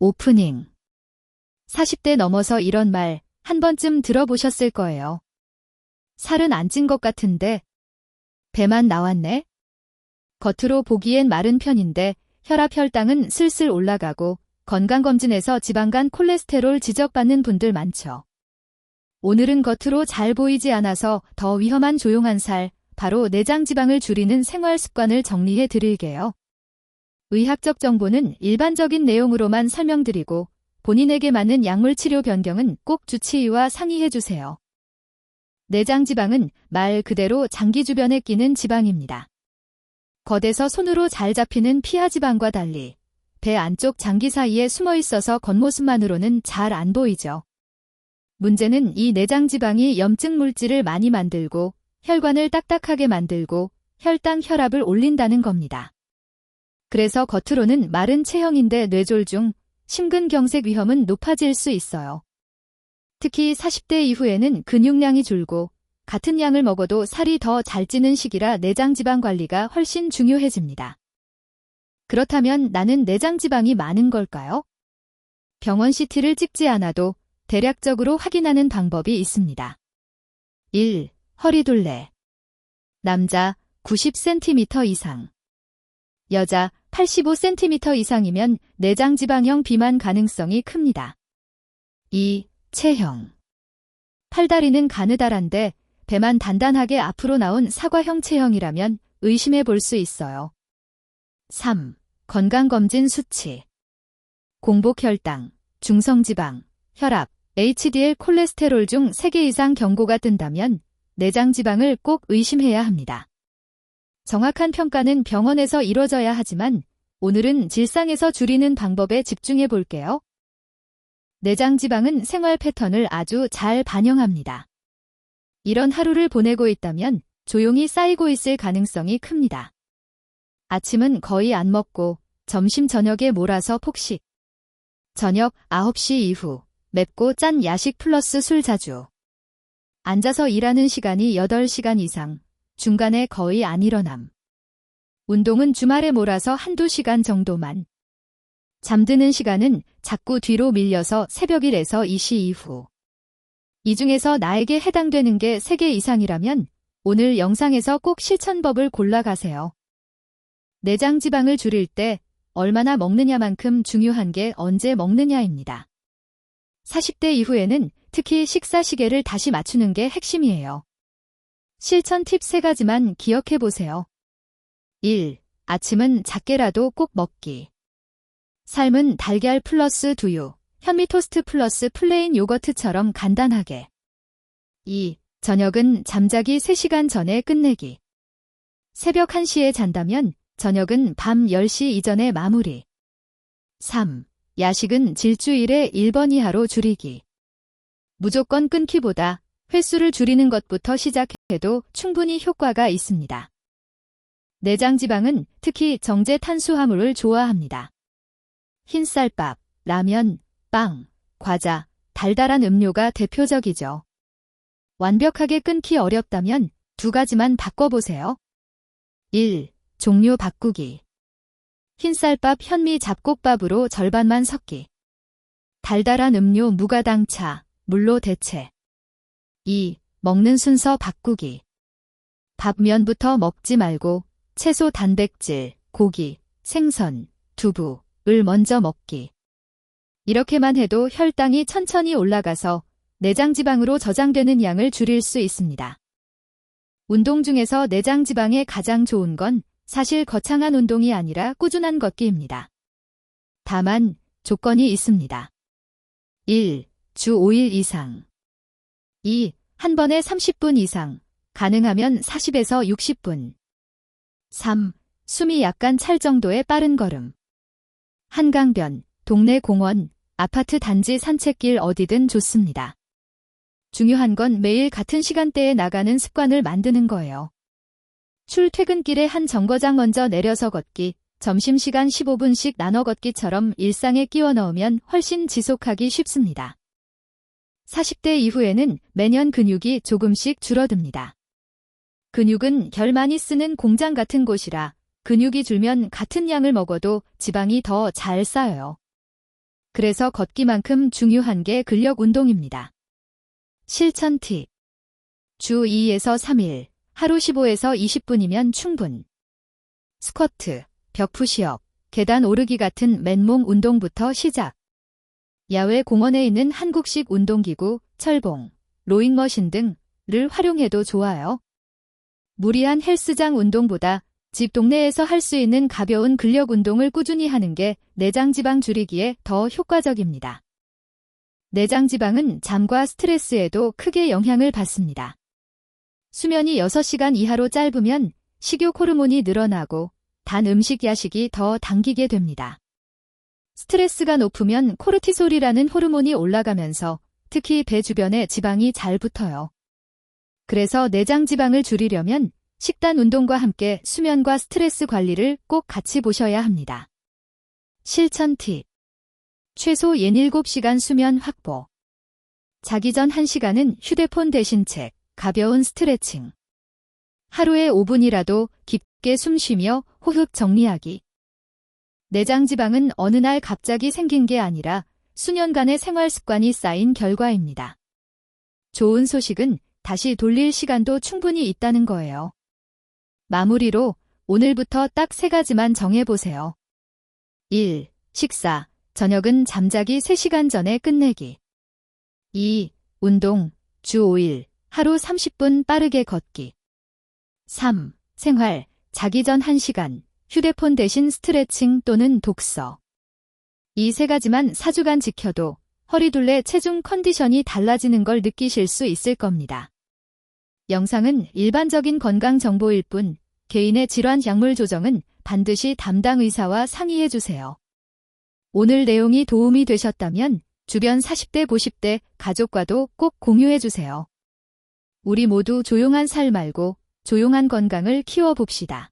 오프닝 40대 넘어서 이런 말 한 번쯤 들어보셨을 거예요. 살은 안 찐 것 같은데 배만 나왔네? 겉으로 보기엔 마른 편인데 혈압 혈당은 슬슬 올라가고 건강검진에서 지방간 콜레스테롤 지적받는 분들 많죠. 오늘은 겉으로 잘 보이지 않아서 더 위험한 조용한 살, 바로 내장 지방을 줄이는 생활 습관을 정리해 드릴게요. 의학적 정보는 일반적인 내용으로만 설명드리고 본인에게 맞는 약물 치료 변경은 꼭 주치의와 상의해 주세요. 내장 지방은 말 그대로 장기 주변에 끼는 지방입니다. 겉에서 손으로 잘 잡히는 피하 지방과 달리 배 안쪽 장기 사이에 숨어 있어서 겉모습만으로는 잘 안 보이죠. 문제는 이 내장 지방이 염증 물질을 많이 만들고 혈관을 딱딱하게 만들고 혈당 혈압을 올린다는 겁니다. 그래서 겉으로는 마른 체형인데 뇌졸중, 심근경색 위험은 높아질 수 있어요. 특히 40대 이후에는 근육량이 줄고 같은 양을 먹어도 살이 더 잘 찌는 시기라 내장지방 관리가 훨씬 중요해집니다. 그렇다면 나는 내장지방이 많은 걸까요? 병원 CT를 찍지 않아도 대략적으로 확인하는 방법이 있습니다. 1. 허리둘레 남자 90cm 이상 여자 85cm 이상이면 내장지방형 비만 가능성이 큽니다. 2. 체형 팔다리는 가느다란데 배만 단단하게 앞으로 나온 사과형 체형이라면 의심해 볼 수 있어요. 3. 건강검진 수치 공복혈당, 중성지방, 혈압, HDL 콜레스테롤 중 3개 이상 경고가 뜬다면 내장지방을 꼭 의심해야 합니다. 정확한 평가는 병원에서 이뤄져야 하지만 오늘은 질상에서 줄이는 방법에 집중해 볼게요. 내장 지방은 생활 패턴을 아주 잘 반영합니다. 이런 하루를 보내고 있다면 조용히 쌓이고 있을 가능성이 큽니다. 아침은 거의 안 먹고 점심 저녁에 몰아서 폭식. 저녁 9시 이후 맵고 짠 야식 플러스 술 자주. 앉아서 일하는 시간이 8시간 이상, 중간에 거의 안 일어남. 운동은 주말에 몰아서 한두 시간 정도만. 잠드는 시간은 자꾸 뒤로 밀려서 새벽 1에서 2시 이후. 이 중에서 나에게 해당되는 게 3개 이상이라면 오늘 영상에서 꼭 실천법을 골라가세요. 내장 지방을 줄일 때 얼마나 먹느냐만큼 중요한 게 언제 먹느냐입니다. 40대 이후에는 특히 식사 시계를 다시 맞추는 게 핵심이에요. 실천 팁 3가지만 기억해 보세요. 1. 아침은 작게라도 꼭 먹기. 삶은 달걀 플러스 두유, 현미 토스트 플러스 플레인 요거트처럼 간단하게. 2. 저녁은 잠자기 3시간 전에 끝내기. 새벽 1시에 잔다면 저녁은 밤 10시 이전에 마무리. 3. 야식은 질주일에 1번 이하로 줄이기. 무조건 끊기보다 횟수를 줄이는 것부터 시작해도 충분히 효과가 있습니다. 내장 지방은 특히 정제 탄수화물을 좋아합니다. 흰쌀밥, 라면, 빵, 과자, 달달한 음료가 대표적이죠. 완벽하게 끊기 어렵다면 두 가지만 바꿔보세요. 1. 종류 바꾸기. 흰쌀밥 현미 잡곡밥으로 절반만 섞기. 달달한 음료 무가당차, 물로 대체. 2. 먹는 순서 바꾸기. 밥면부터 먹지 말고 채소 단백질, 고기, 생선, 두부, 을 먼저 먹기. 이렇게만 해도 혈당이 천천히 올라가서 내장 지방으로 저장되는 양을 줄일 수 있습니다. 운동 중에서 내장 지방에 가장 좋은 건 사실 거창한 운동이 아니라 꾸준한 걷기입니다. 다만 조건이 있습니다. 1. 주 5일 이상 2. 한 번에 30분 이상, 가능하면 40에서 60분. 3. 숨이 약간 찰 정도의 빠른 걸음. 한강변, 동네 공원, 아파트 단지 산책길 어디든 좋습니다. 중요한 건 매일 같은 시간대에 나가는 습관을 만드는 거예요. 출퇴근길에 한 정거장 먼저 내려서 걷기, 점심시간 15분씩 나눠 걷기처럼 일상에 끼워 넣으면 훨씬 지속하기 쉽습니다. 40대 이후에는 매년 근육이 조금씩 줄어듭니다. 근육은 결 많이 쓰는 공장 같은 곳이라 근육이 줄면 같은 양을 먹어도 지방이 더 잘 쌓여요. 그래서 걷기만큼 중요한 게 근력 운동입니다. 실천 팁. 주 2에서 3일, 하루 15에서 20분이면 충분. 스쿼트, 벽 푸시업, 계단 오르기 같은 맨몸 운동부터 시작. 야외 공원에 있는 한국식 운동기구, 철봉, 로잉머신 등을 활용해도 좋아요. 무리한 헬스장 운동보다 집 동네에서 할 수 있는 가벼운 근력 운동을 꾸준히 하는 게 내장 지방 줄이기에 더 효과적입니다. 내장 지방은 잠과 스트레스에도 크게 영향을 받습니다. 수면이 6시간 이하로 짧으면 식욕 호르몬이 늘어나고 단 음식 야식이 더 당기게 됩니다. 스트레스가 높으면 코르티솔이라는 호르몬이 올라가면서 특히 배 주변에 지방이 잘 붙어요. 그래서 내장 지방을 줄이려면 식단 운동과 함께 수면과 스트레스 관리를 꼭 같이 보셔야 합니다. 실천 팁. 최소 7시간 수면 확보. 자기 전 1시간은 휴대폰 대신 책, 가벼운 스트레칭. 하루에 5분이라도 깊게 숨 쉬며 호흡 정리하기. 내장 지방은 어느 날 갑자기 생긴 게 아니라 수년간의 생활 습관이 쌓인 결과입니다. 좋은 소식은 다시 돌릴 시간도 충분히 있다는 거예요. 마무리로 오늘부터 딱 세 가지만 정해보세요. 1. 식사. 저녁은 잠자기 3시간 전에 끝내기. 2. 운동. 주 5일. 하루 30분 빠르게 걷기. 3. 생활. 자기 전 1시간. 휴대폰 대신 스트레칭 또는 독서. 이 세 가지만 4주간 지켜도 허리둘레 체중 컨디션이 달라지는 걸 느끼실 수 있을 겁니다. 영상은 일반적인 건강 정보일 뿐 개인의 질환 약물 조정은 반드시 담당 의사와 상의해 주세요. 오늘 내용이 도움이 되셨다면 주변 40대, 50대 가족과도 꼭 공유해 주세요. 우리 모두 조용한 살 말고 조용한 건강을 키워봅시다.